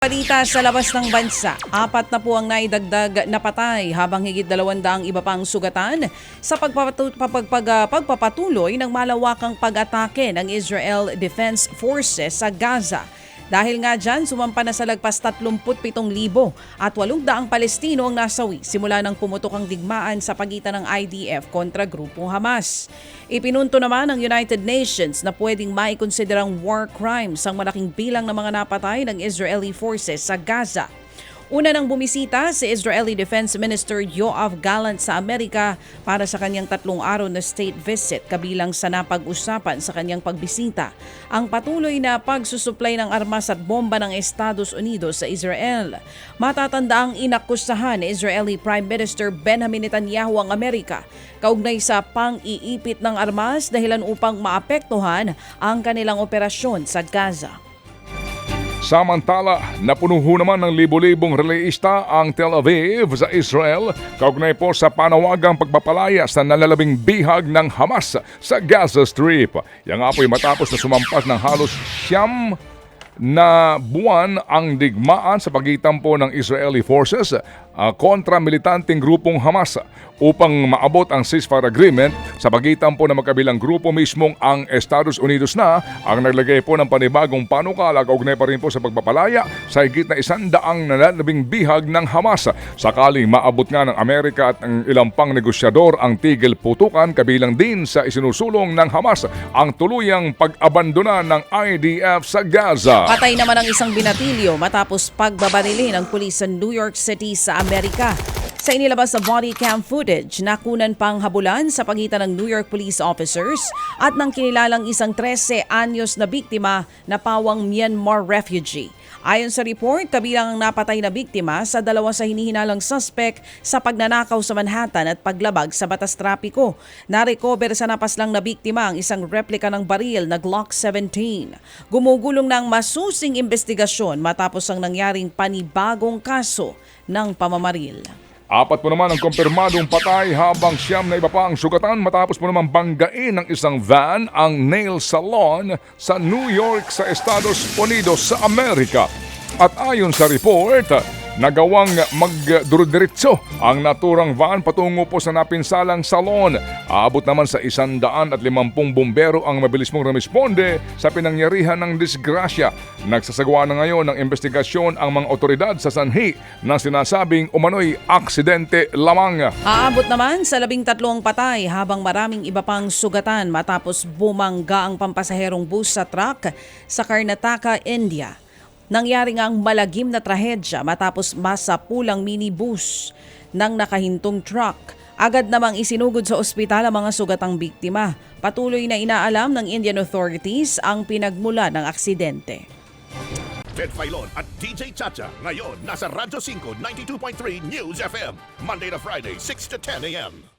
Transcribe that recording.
Balita sa labas ng bansa, apat na po ang naidagdag na patay habang higit dalawandaang iba pang sugatan sa ah, pagpapatuloy ng malawakang pag-atake ng Israel Defense Forces sa Gaza. Dahil nga dyan, sumampa na sa lagpas 37,000 at 800 Palestino ang nasawi simula ng pumutok ang digmaan sa pagitan ng IDF kontra grupong Hamas. Ipinunto naman ng United Nations na pwedeng maikonsiderang war crimes ang malaking bilang ng mga napatay ng Israeli forces sa Gaza. Una nang bumisita si Israeli Defense Minister Yoav Gallant sa Amerika para sa kanyang tatlong araw na state visit kabilang sa napag-usapan sa kanyang pagbisita ang patuloy na pagsusuplay ng armas at bomba ng Estados Unidos sa Israel. Matatanda ang inakusahan ni Israeli Prime Minister Benjamin Netanyahu ang Amerika kaugnay sa pang-iipit ng armas dahilan upang maapektuhan ang kanilang operasyon sa Gaza. Samantala, napuno ho naman ng libo-libong releista ang Tel Aviv sa Israel kaugnay po sa panawagang pagpapalaya sa nalalabing bihag ng Hamas sa Gaza Strip. Yan nga po'y matapos na sumampas ng halos siyam na buwan ang digmaan sa pagitan po ng Israeli forces ah, kontra militanteng grupong Hamas upang maabot ang ceasefire agreement sa pagitan po ng magkabilang grupo mismong ang Estados Unidos na ang naglagay po ng panibagong panukala kaugnay pa rin po sa pagpapalaya sa higit na isandaang nalalabing bihag ng Hamas sakaling maabot nga ng Amerika at ang ilang pang negosyador ang tigil putukan kabilang din sa isinusulong ng Hamas ang tuluyang pag-abandona ng IDF sa Gaza. Patay naman ang isang binatilyo matapos pagbabarili ng pulis sa New York City sa Amerika. Sa inilabas na body cam footage, nakunan pang habulan sa pagitan ng New York police officers at ng kinilalang isang 13 anyos na biktima na pawang Myanmar refugee. Ayon sa report, kabilang ang napatay na biktima sa dalawa sa hinihinalang suspect sa pagnanakaw sa Manhattan at paglabag sa batas trapiko. Narecover sa napaslang na biktima ang isang replika ng baril na Glock 17. Gumugulong ng masusing investigasyon matapos ang nangyaring panibagong kaso ng pamamaril. Apat po naman ang kumpirmadong patay habang siyam na iba pa ang sugatan matapos po naman banggain ng isang van ang nail salon sa New York sa Estados Unidos sa Amerika. At ayon sa report, nagawang magdurudiretso ang naturang van patungo po sa napinsalang salon. Aabot naman sa isandaan at limampung bumbero ang mabilis mong remisponde sa pinangyarihan ng disgrasya. Nagsasagawa na ngayon ng investigasyon ang mga otoridad sa sanhi na sinasabing umano'y aksidente lamang. Aabot naman sa labing tatlong patay habang maraming iba pang sugatan matapos bumangga ang pampasaherong bus sa truck sa Karnataka, India. Nangyari nga ang malagim na trahedya matapos masapulang minibus ng nakahintong truck. Agad namang isinugod sa ospital ang mga sugatang biktima. Patuloy na inaalam ng Indian authorities ang pinagmula ng aksidente. Ted Filon at DJ Chacha. Ngayon, nasa Radyo 5, 92.3 News FM. Monday to Friday, 6 to 10 a.m.